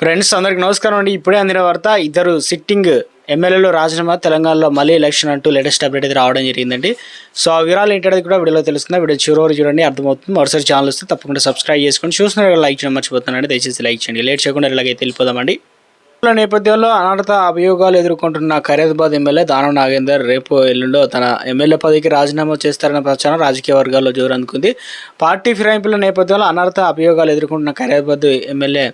Friends అందరికి నమస్కారం అండి. ఇప్పుడే అందిన వార్త ఇద్దరు సిట్టింగ్ ఎమ్మెల్యేలు రాజీనామా తెలంగాణలో మళ్ళీ ఎలక్షన్ అంటూ లేటెస్ట్ అప్డేట్ అయితే రావడం జరిగిందండి. సో ఆ వివరాలు ఏంటనేది కూడా వీడియోలో తెలుస్తుంది. వీడియో చివరి చూడండి అర్థమవుతుంది. మరోసారి ఛానల్ వస్తే తప్పకుండా సబ్స్క్రైబ్ చేసుకొని చూసిన లైక్ చేయడం మర్చిపోతున్నాను దయచేసి లైక్ చేయండి. లేట్ చేయకుండా ఇలాగైతే వెళ్ళిపోదామండి. నేపథ్యంలో అనర్హత అభియోగాలు ఎదుర్కొంటున్న ఖైరాబాద్ ఎమ్మెల్యే దానం నాగేందర్ రేపు ఎల్లుండో తన ఎమ్మెల్యే పదవికి రాజీనామా చేస్తారన్న ప్రచారం రాజకీయ వర్గాల్లో జోరు అందుకుంది పార్టీ ఫిరాయింపుల నేపథ్యంలో అనర్హత అభియోగాలు ఎదుర్కొంటున్న ఖైరాబాద్ ఎమ్మెల్యే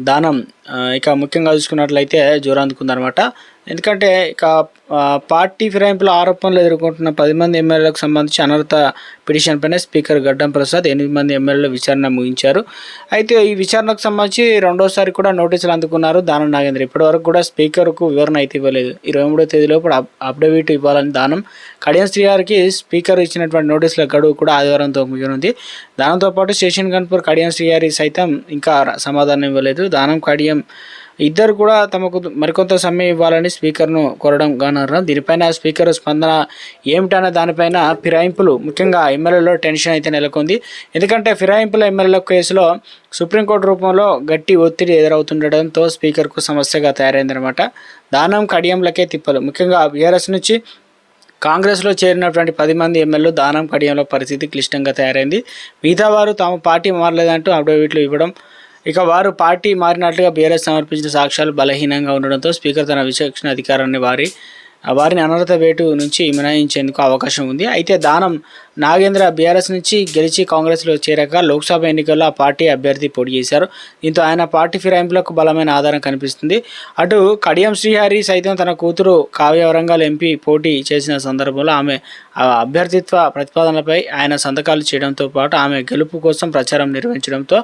దానం ఇక ముఖ్యంగా చూసుకున్నట్లయితే జోరు అందుకుందనమాట ఎందుకంటే ఇక పార్టీ ఫిరాయింపుల ఆరోపణలు ఎదుర్కొంటున్న పది మంది ఎమ్మెల్యేలకు సంబంధించి అనర్హత పిటిషన్ పైన స్పీకర్ గడ్డం ప్రసాద్ ఎనిమిది మంది ఎమ్మెల్యేలు విచారణ ముగించారు. అయితే ఈ విచారణకు సంబంధించి రెండోసారి కూడా నోటీసులు అందుకున్నారు దానం నాగేంద్ర. ఇప్పటివరకు కూడా స్పీకర్కు వివరణ అయితే ఇవ్వలేదు. ఇరవై మూడో తేదీలోపు అప్- అప్డేట్ ఇవ్వాలని దానం. కడియం శ్రీగారికి స్పీకర్ ఇచ్చినటువంటి నోటీసుల గడువు కూడా ఆదివారంతో ముగియనుంది. దానంతో పాటు శేషన్ గన్పూర్ కడియం శ్రీగారి సైతం ఇంకా సమాధానం ఇవ్వలేదు. దానం కడియం ఇద్దరు కూడా తమకు మరికొంత సమయం ఇవ్వాలని స్పీకర్ను కోరడం గానన్నారు దీనిపైన స్పీకర్ స్పందన ఏమిటనే దానిపైన ఫిరాయింపులు ముఖ్యంగా ఎమ్మెల్యేలో టెన్షన్ అయితే నెలకొంది. ఎందుకంటే ఫిరాయింపుల ఎమ్మెల్యేల కేసులో సుప్రీంకోర్టు రూపంలో గట్టి ఒత్తిడి ఎదురవుతుండటంతో స్పీకర్కు సమస్యగా తయారైందనమాట దానం కడియంలకే తిప్పలు. ముఖ్యంగా బీఆర్ఎస్ నుంచి కాంగ్రెస్లో చేరినటువంటి పది మంది ఎమ్మెల్యేలు దానం కడియంలో పరిస్థితి క్లిష్టంగా తయారైంది. మిగతా వారు తాము పార్టీ మారలేదంటూ అఫిడవిట్లు ఇవ్వడం ఇక వారు పార్టీ మారినట్లుగా బీఆర్ఎస్ సమర్పించిన సాక్ష్యాలు బలహీనంగా ఉండడంతో స్పీకర్ తన విచక్షణ అధికారాన్ని వారి వారిని అనర్హత వేటు నుంచి మినహాయించేందుకు అవకాశం ఉంది. అయితే దానం నాగేంద్ర బీఆర్ఎస్ నుంచి గెలిచి కాంగ్రెస్లో చేరాక లోక్సభ ఎన్నికల్లో ఆ పార్టీ అభ్యర్థి పోటీ చేశారు. దీంతో ఆయన పార్టీ ఫిరాయింపులకు బలమైన ఆధారం కనిపిస్తుంది. అటు కడియం శ్రీహరి సైతం తన కూతురు కావ్య వరంగల్ ఎంపీ పోటీ చేసిన సందర్భంలో ఆమె ఆ అభ్యర్థిత్వ ప్రతిపాదనలపై ఆయన సంతకాలు చేయడంతో పాటు ఆమె గెలుపు కోసం ప్రచారం నిర్వహించడంతో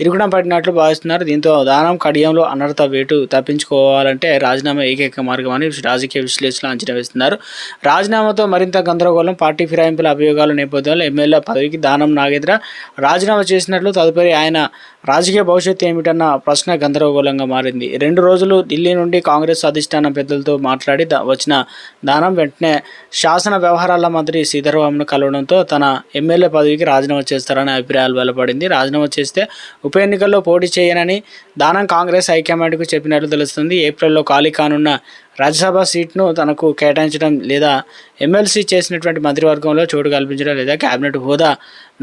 ఇరుగుడం పడినట్లు భావిస్తున్నారు. దీంతో దానం కడియంలో అనర్హత వేటు తప్పించుకోవాలంటే రాజీనామా ఏకైక మార్గం అని రాజకీయ విశ్లేషణ అంచనా వేస్తున్నారు. రాజీనామాతో మరింత గందరగోళం పార్టీ ఫిరాయింపుల అభియోగాలు నేపథ్యంలో ఎమ్మెల్యే పదవికి దానం నాగేంద్ర రాజీనామా చేసినట్లు తదుపరి ఆయన రాజకీయ భవిష్యత్తు ఏమిటన్న ప్రశ్న గందరగోళంగా మారింది. రెండు రోజులు ఢిల్లీ నుండి కాంగ్రెస్ అధిష్టాన పెద్దలతో మాట్లాడి వచ్చిన దానం వెంటనే శాసన వ్యవహారాల మంత్రి శ్రీధర్బాబును కలవడంతో తన ఎమ్మెల్యే పదవికి రాజీనామా చేస్తారనే అభిప్రాయాలు వెలువడింది రాజీనామా చేస్తే ఉప ఎన్నికల్లో పోటీ చేయనని దానం కాంగ్రెస్ హైకమాండ్కు చెప్పినట్లు తెలుస్తుంది. ఏప్రిల్లో ఖాళీ కానున్న రాజ్యసభ సీట్ను తనకు కేటాయించడం లేదా ఎమ్మెల్సీ చేసినటువంటి మంత్రివర్గంలో చోటు కల్పించడం లేదా కేబినెట్ హోదా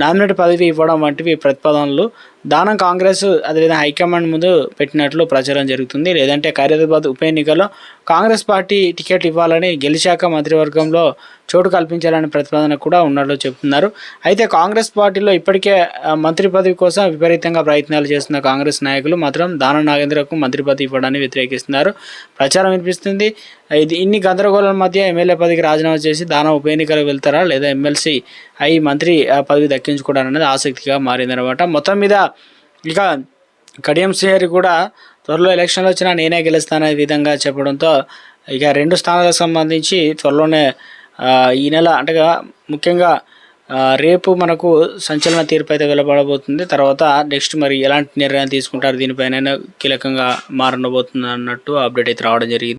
నామినేట్ పదవి ఇవ్వడం వంటివి ప్రతిపాదనలు. దానం కాంగ్రెస్ అదేవిధంగా హైకమాండ్ ముందు పెట్టినట్లు ప్రచారం జరుగుతుంది. లేదంటే ఖైరతాబాద్ ఉప ఎన్నికల్లో కాంగ్రెస్ పార్టీ టికెట్ ఇవ్వాలని గెలిచాక మంత్రివర్గంలో చోటు కల్పించాలనే ప్రతిపాదన కూడా ఉన్నట్లు చెప్తున్నారు అయితే కాంగ్రెస్ పార్టీలో ఇప్పటికే మంత్రి పదవి కోసం విపరీతంగా ప్రయత్నాలు చేస్తున్న కాంగ్రెస్ నాయకులు మాత్రం దానం నాగేంద్రకు మంత్రి పదవి ఇవ్వడాన్ని వ్యతిరేకిస్తున్నారు. ప్రచారం వినిపిస్తుంది. ఇది ఇన్ని గందరగోళాల మధ్య ఎమ్మెల్యే పదవికి రాజీనామా చేసి దానం ఉప ఎన్నికలకు వెళ్తారా? లేదా ఎమ్మెల్సీ అయి మంత్రి పదవి దక్కి దక్కించుకోవడం ఆసక్తిగా మారిందనమాట మొత్తం మీద ఇక కడియం శ్రీహరి కూడా త్వరలో ఎలక్షన్లు వచ్చినా నేనే గెలుస్తాననే విధంగా చెప్పడంతో ఇక రెండు స్థానాలకు సంబంధించి త్వరలోనే ఈ నెల అంటే ముఖ్యంగా రేపు మనకు సంచలన తీర్పు అయితే వెలువడబోతుంది. తర్వాత నెక్స్ట్ మరి ఎలాంటి నిర్ణయం తీసుకుంటారు దీనిపైన కీలకంగా మారనబోతుంది అన్నట్టు అప్డేట్ అయితే రావడం జరిగింది.